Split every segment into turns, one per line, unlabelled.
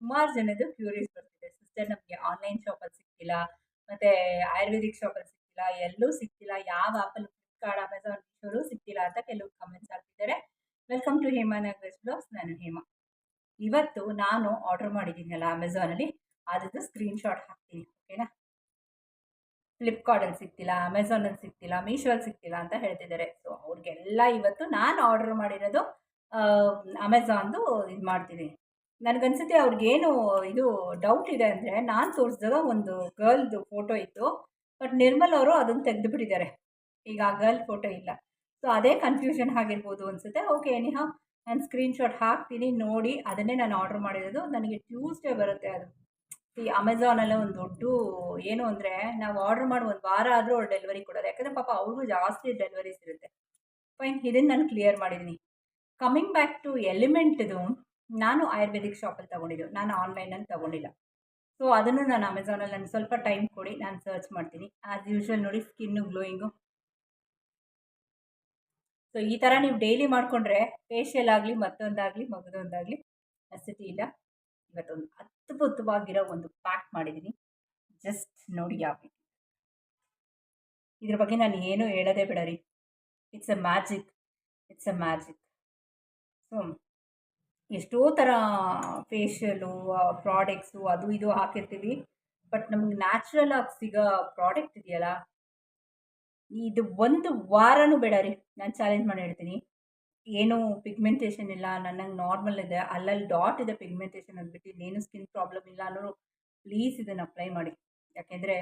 ಸುಮಾರು ಜನದ್ದು ಕ್ಯೂರಿಯಸ್ ಬರ್ತಿದೆ. ಸಿಸ್ಟರ್ ನಮಗೆ ಆನ್ಲೈನ್ ಶಾಪಲ್ಲಿ ಸಿಕ್ಕಿಲ್ಲ, ಮತ್ತೆ ಆಯುರ್ವೇದಿಕ್ ಶಾಪಲ್ಲಿ ಸಿಕ್ಕಿಲ್ಲ, ಎಲ್ಲೂ ಸಿಕ್ಕಿಲ್ಲ, ಯಾವ ಆ್ಯಪಲ್ಲಿ ಫ್ಲಿಪ್ಕಾರ್ಟ್ ಅಮೆಝಾನ್ ಶೋರೂ ಸಿಕ್ಕಿಲ್ಲ ಅಂತ ಕೆಲವು ಕಮೆಂಟ್ಸ್ ಹಾಕ್ತಿದ್ದಾರೆ. ವೆಲ್ಕಮ್ ಟು ಹೇಮಾ ಬ್ಲಾಗ್ಸ್ ನಾನು ಹೇಮಾ. ಇವತ್ತು ನಾನು ಆರ್ಡರ್ ಮಾಡಿದ್ದೀನಲ್ಲ ಅಮೆಝಾನಲ್ಲಿ ಅದ್ರದ್ದು ಸ್ಕ್ರೀನ್ಶಾಟ್ ಹಾಕ್ತೀನಿ ಓಕೆನಾ ಫ್ಲಿಪ್ಕಾರ್ಟಲ್ಲಿ ಸಿಗ್ತಿಲ್ಲ ಅಮೆಝಾನಲ್ಲಿ ಸಿಗ್ತಿಲ್ಲ ಮೀಶೋಲ್ಲಿ ಸಿಗ್ತಿಲ್ಲ ಅಂತ ಹೇಳ್ತಿದ್ದಾರೆ. ಸೊ ಅವ್ರಿಗೆಲ್ಲ ಇವತ್ತು ನಾನು ಆರ್ಡರ್ ಮಾಡಿರೋದು ಅಮೆಝಾನ್ದು ಇದು ಮಾಡ್ತೀನಿ ನನಗನ್ಸುತ್ತೆ ಅವ್ರಿಗೇನು ಇದು ಡೌಟ್ ಇದೆ ಅಂದರೆ ನಾನು ತೋರಿಸಿದಾಗ ಒಂದು ಗರ್ಲ್ದು ಫೋಟೋ ಇತ್ತು ಬಟ್ ನಿರ್ಮಲ್ ಅವರು ಅದನ್ನು ತೆಗೆದುಬಿಟ್ಟಿದ್ದಾರೆ. ಈಗ ಆ ಗರ್ಲ್ ಫೋಟೋ ಇಲ್ಲ. ಸೊ ಅದೇ ಕನ್ಫ್ಯೂಷನ್ ಆಗಿರ್ಬೋದು ಅನಿಸುತ್ತೆ. ಓಕೆ ಎನಿಹಾ ನಾನು ಸ್ಕ್ರೀನ್ಶಾಟ್ ಹಾಕ್ತೀನಿ, ನೋಡಿ, ಅದನ್ನೇ ನಾನು ಆರ್ಡರ್ ಮಾಡಿರೋದು. ನನಗೆ ಟ್ಯೂಸ್ಡೇ ಬರುತ್ತೆ ಅದು. ಈ ಅಮೆಝಾನಲ್ಲೇ ಒಂದು ದೊಡ್ಡ ಏನು ಅಂದರೆ, ನಾವು ಆರ್ಡರ್ ಮಾಡಿ ಒಂದು ವಾರ ಆದರೂ ಅವ್ರು ಡೆಲಿವರಿ ಕೊಡೋದು. ಯಾಕಂದರೆ ಪಾಪ ಅವ್ರಿಗೂ ಜಾಸ್ತಿ ಡೆಲಿವರೀಸ್ ಇರುತ್ತೆ. ಫೈನ್ ಇದನ್ನು ನಾನು ಕ್ಲಿಯರ್ ಮಾಡಿದ್ದೀನಿ ಕಮ್ಮಿಂಗ್ ಬ್ಯಾಕ್ ಟು ಎಲಿಮೆಂಟ್ದು ನಾನು ಆಯುರ್ವೇದಿಕ್ ಶಾಪಲ್ಲಿ ತೊಗೊಂಡಿದ್ದು. ನಾನು ಆನ್ಲೈನಲ್ಲಿ ತೊಗೊಂಡಿಲ್ಲ. ಸೊ ಅದನ್ನು ನಾನು ಅಮೆಝಾನಲ್ಲಿ ನನಗೆ ಸ್ವಲ್ಪ ಟೈಮ್ ಕೊಡಿ, ನಾನು ಸರ್ಚ್ ಮಾಡ್ತೀನಿ. ಆ್ಯಸ್ ಯೂಶ್ವಲ್ ನೋಡಿ ಸ್ಕಿನ್ನು ಗ್ಲೋಯಿಂಗು ಸೊ ಈ ಥರ ನೀವು ಡೈಲಿ ಮಾಡಿಕೊಂಡ್ರೆ ಫೇಶಿಯಲ್ ಆಗಲಿ, ಮತ್ತೊಂದಾಗಲಿ, ಮಗದೊಂದಾಗಲಿ ನೆಸಿಟಿ ಇಲ್ಲ. ಇವತ್ತೊಂದು ಅದ್ಭುತವಾಗಿರೋ ಒಂದು ಪ್ಯಾಕ್ ಮಾಡಿದ್ದೀನಿ. ಜಸ್ಟ್ ನೋಡಿ ಯಾವ ಇದ್ರ ಬಗ್ಗೆ ನಾನು ಏನೂ ಹೇಳೋದೇ ಬಿಡರಿ it's a magic it's a magic so ಎಷ್ಟೋ ಥರ ಫೇಶಿಯಲು ಪ್ರಾಡಕ್ಟ್ಸು ಅದು ಇದು ಹಾಕಿರ್ತೀವಿ. ಬಟ್ ನಮ್ಗೆ ನ್ಯಾಚುರಲ್ ಆಗಿ ಸಿಗೋ ಪ್ರಾಡಕ್ಟ್ ಇದೆಯಲ್ಲ, ಇದು ಒಂದು ವಾರನೂ ಬೇಡ ರೀ. ನಾನು ಚಾಲೆಂಜ್ ಮಾಡಿ ಹೇಳ್ತೀನಿ. ಏನೂ ಪಿಗ್ಮೆಂಟೇಷನ್ ಇಲ್ಲ ನನಗೆ ನಾರ್ಮಲ್ ಇದೆ. ಅಲ್ಲಲ್ಲಿ ಡಾಟ್ ಇದೆ ಪಿಗ್ಮೆಂಟೇಷನ್ ಅಂದ್ಬಿಟ್ಟು ಇನ್ನೇನು ಸ್ಕಿನ್ ಪ್ರಾಬ್ಲಮ್ ಇಲ್ಲ ಅನ್ನೋರು ಪ್ಲೀಸ್ ಇದನ್ನು ಅಪ್ಲೈ ಮಾಡಿ. ಯಾಕೆಂದರೆ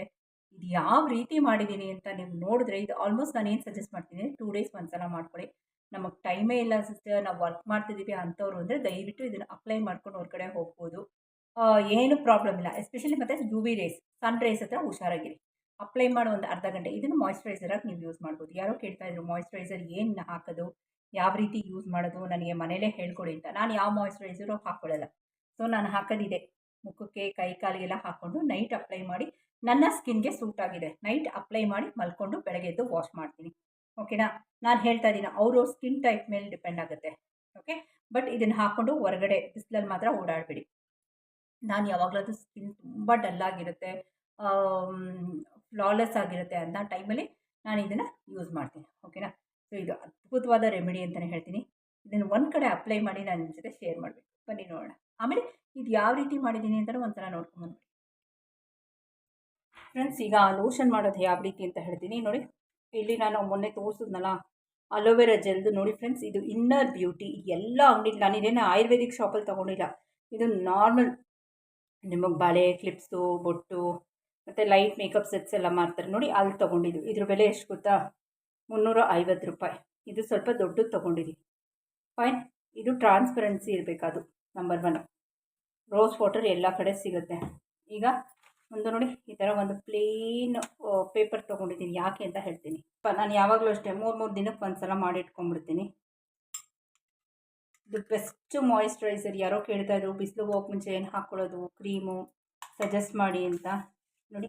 ಇದು ಯಾವ ರೀತಿ ಮಾಡಿದ್ದೀನಿ ಅಂತ ನೀವು ನೋಡಿದ್ರೆ ಇದು ಆಲ್ಮೋಸ್ಟ್ ನಾನು ಏನು ಸಜೆಸ್ಟ್ ಮಾಡ್ತೀನಿ ಟೂ ಡೇಸ್ ಒಂದ್ಸಲ ಮಾಡ್ಕೊಳ್ಳಿ. ನಮಗೆ ಟೈಮೇ ಇಲ್ಲ ಸಿಸ್ಟರ್ ನಾವು ವರ್ಕ್ ಮಾಡ್ತಿದ್ದೀವಿ ಅಂಥವ್ರು ಅಂದರೆ ದಯವಿಟ್ಟು ಇದನ್ನು ಅಪ್ಲೈ ಮಾಡ್ಕೊಂಡು ಹೊರಗಡೆ ಹೋಗ್ಬೋದು. ಏನು ಪ್ರಾಬ್ಲಮ್ ಇಲ್ಲ. ಎಸ್ಪೆಷಲಿ ಮತ್ತು U V rays sun rays ಹತ್ರ ಹುಷಾರಾಗಿರಿ. ಅಪ್ಲೈ ಮಾಡೋ ಒಂದು ಅರ್ಧ ಗಂಟೆ. ಇದನ್ನು ಮಾಯಿಶ್ಚರೈಸರಾಗಿ ನೀವು ಯೂಸ್ ಮಾಡ್ಬೋದು. ಯಾರೋ ಕೇಳ್ತಾ ಇದ್ರು ಮಾಯಿಶ್ಚರೈಸರ್ ಏನು ಹಾಕೋದು? ಯಾವ ರೀತಿ ಯೂಸ್ ಮಾಡೋದು? ನನಗೆ ಮನೇಲೇ ಹೇಳ್ಕೊಡಿ ಅಂತ. ನಾನು ಯಾವ ಮಾಯ್ಶ್ಚರೈಸರು ಹಾಕ್ಕೊಳ್ಳಲ್ಲ ಸೊ ನಾನು ಹಾಕೋದಿದೆ. ಮುಖಕ್ಕೆ, ಕೈ ಕಾಲಿಗೆಲ್ಲ ಹಾಕ್ಕೊಂಡು ನೈಟ್ ಅಪ್ಲೈ ಮಾಡಿ, ನನ್ನ ಸ್ಕಿನ್ಗೆ ಸೂಟ್ ಆಗಿದೆ. ನೈಟ್ ಅಪ್ಲೈ ಮಾಡಿ ಮಲ್ಕೊಂಡು ಬೆಳಗ್ಗೆ ಎದ್ದು ವಾಶ್ ಮಾಡ್ತೀನಿ. ಓಕೆನಾ? ನಾನು ಹೇಳ್ತಾ ಇದ್ದೀನಿ ಅವರು ಸ್ಕಿನ್ ಟೈಪ್ ಮೇಲೆ ಡಿಪೆಂಡ್ ಆಗುತ್ತೆ, ಓಕೆ? ಬಟ್ ಇದನ್ನು ಹಾಕ್ಕೊಂಡು ಹೊರಗಡೆ ಬಿಸಿಲಲ್ಲಿ ಮಾತ್ರ ಓಡಾಡಬೇಡಿ. ನಾನು ಯಾವಾಗಲಾದ್ರೂ ಸ್ಕಿನ್ ತುಂಬ ಡಲ್ಲಾಗಿರುತ್ತೆ ಫ್ಲಾಲೆಸ್ ಆಗಿರುತ್ತೆ ಅಂತ ಟೈಮಲ್ಲಿ ನಾನು ಇದನ್ನು ಯೂಸ್ ಮಾಡ್ತೀನಿ, ಓಕೆನಾ? ಸೊ ಇದು ಅದ್ಭುತವಾದ ರೆಮಿಡಿ ಅಂತಲೇ ಹೇಳ್ತೀನಿ. ಇದನ್ನು ಒಂದು ಕಡೆ ಅಪ್ಲೈ ಮಾಡಿ ನಾನು ನಿಮ್ಮ ಜೊತೆ ಶೇರ್ ಮಾಡಬೇಕು. ಬನ್ನಿ ನೋಡೋಣ. ಆಮೇಲೆ ಇದು ಯಾವ ರೀತಿ ಮಾಡಿದ್ದೀನಿ ಅಂತಲೂ ಒಂಥರ ನೋಡ್ಕೊಂಬಂದ್ಬಿಡಿ ಫ್ರೆಂಡ್ಸ್ ಈಗ ಲೋಷನ್ ಮಾಡೋದು ಯಾವ ರೀತಿ ಅಂತ ಹೇಳ್ತೀನಿ. ನೋಡಿ ಇಲ್ಲಿ ನಾನು ಮೊನ್ನೆ ತೋರಿಸಿದ್ನಲ್ಲ ಅಲೋವೆರಾ ಜೆಲ್ದು ನೋಡಿ ಫ್ರೆಂಡ್ಸ್ ಇದು ಇನ್ನರ್ ಬ್ಯೂಟಿ ಎಲ್ಲ ಅಂಗಡಿಲಿ ನಾನು ಇದೇನು ಆಯುರ್ವೇದಿಕ್ ಶಾಪಲ್ಲಿ ತೊಗೊಂಡಿಲ್ಲ. ಇದು ನಾರ್ಮಲ್ ನಿಮಗೆ ಬಾಳೆ ಕ್ಲಿಪ್ಸು ಬೊಟ್ಟು, ಮತ್ತು ಲೈಟ್ ಮೇಕಪ್ ಸೆಟ್ಸ್ ಎಲ್ಲ ಮಾಡ್ತಾರೆ. ನೋಡಿ ಅಲ್ಲಿ ತೊಗೊಂಡಿದ್ದು. ಇದ್ರ ಬೆಲೆ ಎಷ್ಟು ಗೊತ್ತಾ? ಮುನ್ನೂರ ಐವತ್ತು ರೂಪಾಯಿ. ಇದು ಸ್ವಲ್ಪ ದೊಡ್ಡದು ತೊಗೊಂಡಿದ್ದೀವಿ ಫೈನ್ ಇದು ಟ್ರಾನ್ಸ್ಪರೆನ್ಸಿ ಇರಬೇಕದು ನಂಬರ್ ಒನ್ ರೋಸ್ ವಾಟರ್ ಎಲ್ಲ ಕಡೆ ಸಿಗುತ್ತೆ. ಈಗ ಒಂದು ನೋಡಿ, ಈ ಥರ ಒಂದು ಪ್ಲೇನ್ ಪೇಪರ್ ತೊಗೊಂಡಿದ್ದೀನಿ. ಯಾಕೆ ಅಂತ ಹೇಳ್ತೀನಿ. ನಾನು ಯಾವಾಗಲೂ ಅಷ್ಟೇ ಮೂರು ಮೂರು ದಿನಕ್ಕೆ ಒಂದು ಸಲ ಮಾಡಿಟ್ಕೊಂಡ್ಬಿಡ್ತೀನಿ ಇದು ಬೆಸ್ಟ್ ಮಾಯಿಶ್ಚರೈಸರ್ ಯಾರೋ ಕೇಳ್ತಾ ಇದ್ರು. ಬಿಸಿಲು ಹೋಗಿ ಮುಂಚೆ ಏನು ಹಾಕ್ಕೊಳ್ಳೋದು ಕ್ರೀಮು ಸಜೆಸ್ಟ್ ಮಾಡಿ ಅಂತ. ನೋಡಿ.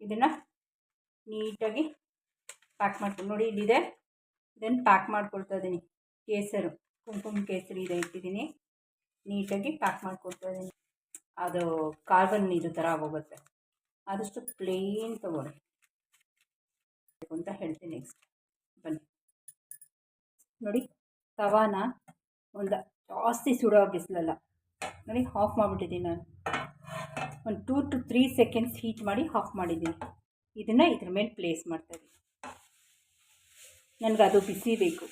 ಇದನ್ನು ನೀಟಾಗಿ ಪ್ಯಾಕ್ ಮಾಡ್ಕೊಂಡು ನೋಡಿ ಇಲ್ಲಿದೆ. ಇದನ್ನು ಪ್ಯಾಕ್ ಮಾಡ್ಕೊಳ್ತಾ ಇದ್ದೀನಿ. ಕೇಸರು, ಕುಂಕುಮ ಕೇಸರಿ ಇದೆ ಇಟ್ಟಿದ್ದೀನಿ. ನೀಟಾಗಿ ಪ್ಯಾಕ್ ಮಾಡ್ಕೊಳ್ತಾ ಇದ್ದೀನಿ. ಅದು ಕಾರ್ಬನ್ ಇದು ಥರ ಹೋಗುತ್ತೆ ಆದಷ್ಟು ಪ್ಲೇನ್ ತೊಗೊಳ್ಳಿ. ಅಂತ ಹೇಳ್ತೀನಿ ನೆಕ್ಸ್ಟ್ ಬನ್ನಿ. ನೋಡಿ, ತವಾನ ಒಂದು ಜಾಸ್ತಿ ಸುಡೋ ಬಿಸಿಲಲ್ಲ. ನೋಡಿ ಆಫ್ ಮಾಡಿಬಿಟ್ಟಿದ್ದೀನಿ ನಾನು. ಒಂದು two to three seconds heat ಮಾಡಿ ಆಫ್ ಮಾಡಿದ್ದೀನಿ. ಇದನ್ನು ಇದ್ರ ಮೇಲೆ ಪ್ಲೇಸ್ ಮಾಡ್ತಾಯಿದ್ದೀನಿ ನನಗೆ ಅದು ಬಿಸಿ ಬೇಕು.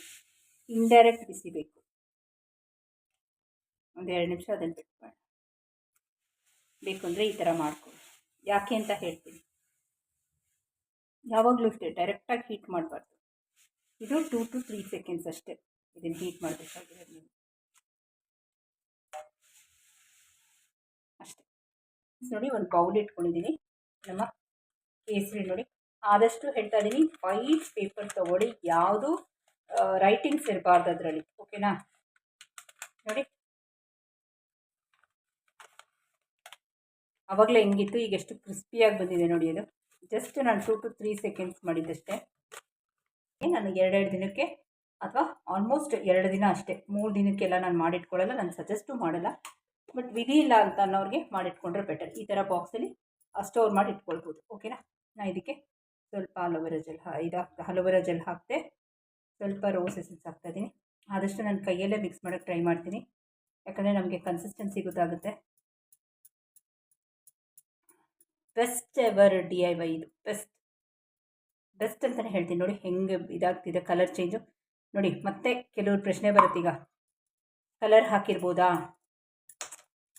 ಇಂಡೈರೆಕ್ಟ್ ಬಿಸಿ ಬೇಕು. ಒಂದು ಎರಡು ನಿಮಿಷ ಅದನ್ನು ಬಿಟ್ಬೇಡ ಬೇಕು ಅಂದರೆ ಈ ಥರ ಮಾಡ್ಕೊಳ್ಳಿ. ಯಾಕೆ ಅಂತ ಹೇಳ್ತೀನಿ. ಯಾವಾಗಲೂ ಅಷ್ಟೇ ಡೈರೆಕ್ಟಾಗಿ ಹೀಟ್ ಮಾಡಬಾರ್ದು. ಇದು ಟೂ ಟು ತ್ರೀ ಸೆಕೆಂಡ್ಸ್ ಅಷ್ಟೇ ಇದನ್ನು ಹೀಟ್ ಮಾಡಬೇಕಾಗಿರೋದು ನೀವು. ಅಷ್ಟೇ. ನೋಡಿ ಒಂದು ಬೌಲ್ ಇಟ್ಕೊಂಡಿದ್ದೀನಿ. ನಮ್ಮ ಕೇಸರಿ ನೋಡಿ. ಆದಷ್ಟು ಹೇಳ್ತಾ ಇದ್ದೀನಿ ವೈಟ್ ಪೇಪರ್ ತೊಗೊಳ್ಳಿ. ಯಾವುದು ರೈಟಿಂಗ್ಸ್ ಇರಬಾರ್ದು ಅದರಲ್ಲಿ. ಓಕೆನಾ ನೋಡಿ. ಆವಾಗಲೇ ಹೆಂಗಿತ್ತು, ಈಗ ಎಷ್ಟು ಕ್ರಿಸ್ಪಿಯಾಗಿ ಬಂದಿದೆ ನೋಡಿ ಅದು ಜಸ್ಟ್ ನಾನು ಟೂ ಟು ತ್ರೀ ಸೆಕೆಂಡ್ಸ್ ಮಾಡಿದ್ದಷ್ಟೇ. ನಾನು ಎರಡೆರಡು ದಿನಕ್ಕೆ ಅಥವಾ ಆಲ್ಮೋಸ್ಟ್ ಎರಡು ದಿನ ಅಷ್ಟೇ. ಮೂರು ದಿನಕ್ಕೆಲ್ಲ ನಾನು ಮಾಡಿಟ್ಕೊಳ್ಳಲ್ಲ, ನಾನು ಸಜೆಸ್ಟು ಮಾಡಲ್ಲ. ಬಟ್ ವಿಧಿ ಇಲ್ಲ ಅಂತ ಅನ್ನೋರಿಗೆ ಮಾಡಿಟ್ಕೊಂಡ್ರೆ ಬೆಟರ್ ಈ ಥರ ಬಾಕ್ಸಲ್ಲಿ ಸ್ಟೋರ್ ಮಾಡಿ ಇಟ್ಕೊಳ್ಬೋದು. ಓಕೆನಾ ನಾನು ಇದಕ್ಕೆ ಸ್ವಲ್ಪ ಅಲೋವೆರಾ ಜೆಲ್ ಇದು ಅಲೋವೆರಾ ಜೆಲ್ ಹಾಕಿದೆ ಸ್ವಲ್ಪ ರೋಸ್ ಎಸೆನ್ಸ್ ಹಾಕ್ತಾಯಿದ್ದೀನಿ ಆದಷ್ಟು ನಾನು ಕೈಯಲ್ಲೇ ಮಿಕ್ಸ್ ಮಾಡೋಕ್ಕೆ ಟ್ರೈ ಮಾಡ್ತೀನಿ. ಯಾಕಂದರೆ ನಮಗೆ ಕನ್ಸಿಸ್ಟೆನ್ಸಿ ಗೊತ್ತಾಗುತ್ತೆ. Best ever D I Y ಇದು. ಬೆಸ್ಟ್ ಬೆಸ್ಟ್ ಅಂತಲೇ ಹೇಳ್ತೀನಿ. ನೋಡಿ ಹೆಂಗೆ ಇದಾಗ್ತಿದೆ ಕಲರ್ ಚೇಂಜು ನೋಡಿ, ಮತ್ತೆ ಕೆಲವ್ರು ಪ್ರಶ್ನೆ ಬರುತ್ತೆ ಈಗ. ಕಲರ್ ಹಾಕಿರ್ಬೋದಾ?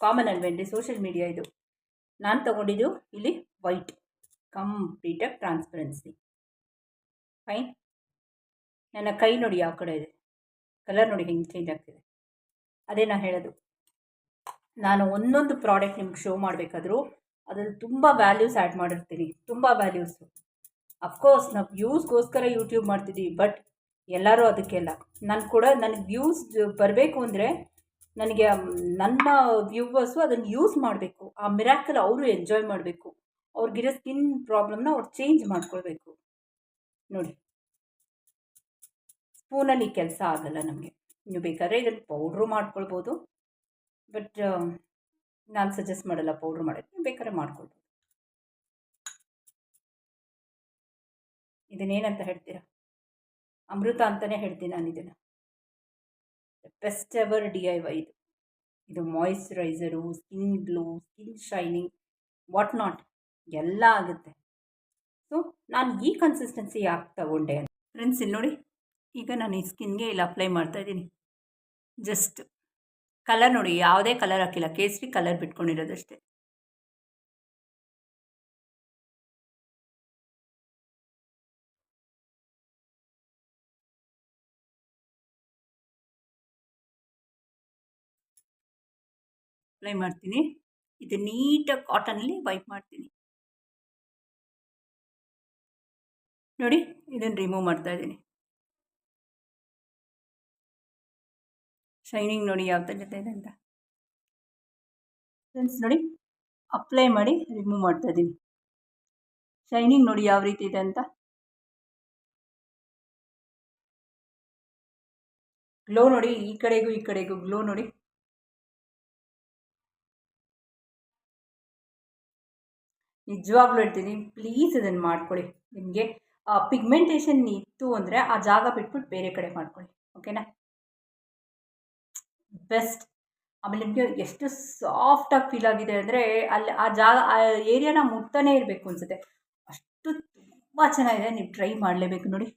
ಕಾಮನ್ ಅಲ್ವೇನ್ರಿ? ಸೋಷಿಯಲ್ ಮೀಡಿಯಾ ಇದು. ನಾನು ತಗೊಂಡಿದ್ದು ಇಲ್ಲಿ ವೈಟ್ ಕಂಪ್ಲೀಟಾಗಿ ಟ್ರಾನ್ಸ್ಪರೆನ್ಸಿ ಫೈನ್ ನನ್ನ ಕೈ ನೋಡಿ ಯಾವ ಕಡೆ ಇದೆ? ಕಲರ್ ನೋಡಿ ಹೆಂಗೆ ಚೇಂಜ್ ಆಗ್ತಿದೆ? ಅದೇ ನಾನು ಹೇಳೋದು. ನಾನು ಒಂದೊಂದು ಪ್ರಾಡಕ್ಟ್ ನಿಮ್ಗೆ ಶೋ ಮಾಡಬೇಕಾದ್ರೂ ಅದರಲ್ಲಿ ತುಂಬ ವ್ಯಾಲ್ಯೂಸ್ ಆ್ಯಡ್ ಮಾಡಿರ್ತೀನಿ. ತುಂಬ ವ್ಯಾಲ್ಯೂಸು ಅಫ್ಕೋರ್ಸ್ ನಾವು ವ್ಯೂಸ್ಗೋಸ್ಕರ ಯೂಟ್ಯೂಬ್ ಮಾಡ್ತಿದ್ದೀವಿ ಬಟ್ ಎಲ್ಲರೂ ಅದಕ್ಕೆಲ್ಲ. ನಾನು ಕೂಡ ನನಗೆ ವ್ಯೂಸ್ ಬರಬೇಕು ಅಂದರೆ ನನಗೆ ನನ್ನ ವ್ಯೂವರ್ಸು ಅದನ್ನು ಯೂಸ್ ಮಾಡಬೇಕು. ಆ ಮಿರಾಕಲ್ ಅವರು ಎಂಜಾಯ್ ಮಾಡಬೇಕು. ಅವ್ರಿಗಿರೋ ಸ್ಕಿನ್ ಪ್ರಾಬ್ಲಮ್ನ ಅವ್ರು ಚೇಂಜ್ ಮಾಡ್ಕೊಳ್ಬೇಕು. ನೋಡಿ. ಸ್ಪೂನಲ್ಲಿ ಕೆಲಸ ಆಗಲ್ಲ ನಮಗೆ. ನೀವು ಬೇಕಾದ್ರೆ ಇದನ್ನು ಪೌಡ್ರು ಮಾಡ್ಕೊಳ್ಬೋದು. ಬಟ್ ನಾನು ಸಜೆಸ್ಟ್ ಮಾಡಲ್ಲ ಪೌಡ್ರ್ ಮಾಡೋಕ್ಕೆ ಬೇಕಾದ್ರೆ ಮಾಡ್ಕೊಳ್ಬೋದು. ಇದನ್ನೇನಂತ ಹೇಳ್ತೀರಾ? ಅಮೃತ ಅಂತಲೇ ಹೇಳ್ತೀನಿ ನಾನು ಇದನ್ನು. Best ever D I Y ಇದು. ಇದು moisturiser skin glow skin shining what not ಎಲ್ಲ ಆಗುತ್ತೆ. ಸೊ ನಾನು ಈ ಕನ್ಸಿಸ್ಟೆನ್ಸಿ ಯಾಕೆ ತಗೊಂಡೆ ಫ್ರೆಂಡ್ಸ್ ಇಲ್ಲಿ ನೋಡಿ, ಈಗ ನಾನು ಈ ಸ್ಕಿನ್ಗೆ ಇಲ್ಲಿ ಅಪ್ಲೈ ಮಾಡ್ತಾ ಮಾಡ್ತಾಯಿದ್ದೀನಿ ಜಸ್ಟ್ ಕಲರ್ ನೋಡಿ, ಯಾವುದೇ ಕಲರ್ ಹಾಕಿಲ್ಲ. ಕೇಸರಿ ಕಲರ್ ಬಿಟ್ಕೊಂಡಿರೋದಷ್ಟೇ. ಅಪ್ಲೈ ಮಾಡ್ತೀನಿ. ಇದು ನೀಟಾಗಿ ಕಾಟನಲ್ಲಿ ವೈಪ್ ಮಾಡ್ತೀನಿ. ನೋಡಿ, ಇದನ್ನು ರಿಮೂವ್ ಮಾಡ್ತಾ ಇದ್ದೀನಿ. ಶೈನಿಂಗ್ ನೋಡಿ ಯಾವ ಥರ ಜೊತೆ ಇದೆ ಅಂತ. ಫ್ರೆಂಡ್ಸ್ ನೋಡಿ ಅಪ್ಲೈ ಮಾಡಿ ರಿಮೂವ್ ಮಾಡ್ತಾ ಇದ್ದೀನಿ ಶೈನಿಂಗ್ ನೋಡಿ ಯಾವ ರೀತಿ ಇದೆ ಅಂತ. ಗ್ಲೋ ನೋಡಿ, ಈ ಕಡೆಗೂ ಈ ಕಡೆಗೂ ಗ್ಲೋ ನೋಡಿ. ನಿಜವಾಗ್ಲೂ ಹೇಳ್ತೀನಿ ಪ್ಲೀಸ್ ಇದನ್ನು ಮಾಡ್ಕೊಳ್ಳಿ. ನಿಮಗೆ ಪಿಗ್ಮೆಂಟೇಷನ್ ಇತ್ತು ಅಂದರೆ ಆ ಜಾಗ ಬಿಟ್ಬಿಟ್ಟು ಬೇರೆ ಕಡೆ ಮಾಡ್ಕೊಳ್ಳಿ ಓಕೆನಾ ಬೆಸ್ಟ್. ಆಮೇಲೆ ನಿಮಗೆ ಎಷ್ಟು ಸಾಫ್ಟಾಗಿ ಫೀಲ್ ಆಗಿದೆ ಅಂದರೆ ಅಲ್ಲಿ ಆ ಜಾಗ, ಆ ಏರಿಯಾನ ಮುಟ್ತಾನೆ ಇರಬೇಕು ಅನಿಸುತ್ತೆ. ಅಷ್ಟು ತುಂಬ ಚೆನ್ನಾಗಿದೆ. ನೀವು ಟ್ರೈ ಮಾಡಲೇಬೇಕು ನೋಡಿ.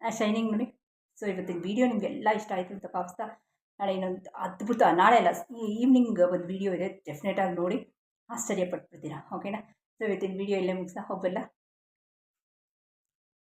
ಆ ಶೈನಿಂಗ್ ನೋಡಿ. ಸೊ ಇವತ್ತಿನ ವೀಡಿಯೋ ನಿಮಗೆಲ್ಲ ಇಷ್ಟ ಆಯಿತು ಅಂತ ಪಾಪಿಸ್ತಾ ನಾಳೆ ಇನ್ನೊಂದು ಅದ್ಭುತ, ನಾಳೆ ಅಲ್ಲ ಈವ್ನಿಂಗ್ ಒಂದು ವೀಡಿಯೋ ಇದೆ. ಡೆಫಿನೆಟಾಗಿ ನೋಡಿ. ಆಶ್ಚರ್ಯಪಟ್ಬಿಡ್ತೀರಾ. ಓಕೆನಾ ಸೊ ಇವತ್ತಿನ ವೀಡಿಯೋ ಇಲ್ಲೇ ಮುಗಿಸ್ತಾ ಹೋಗಲ್ಲ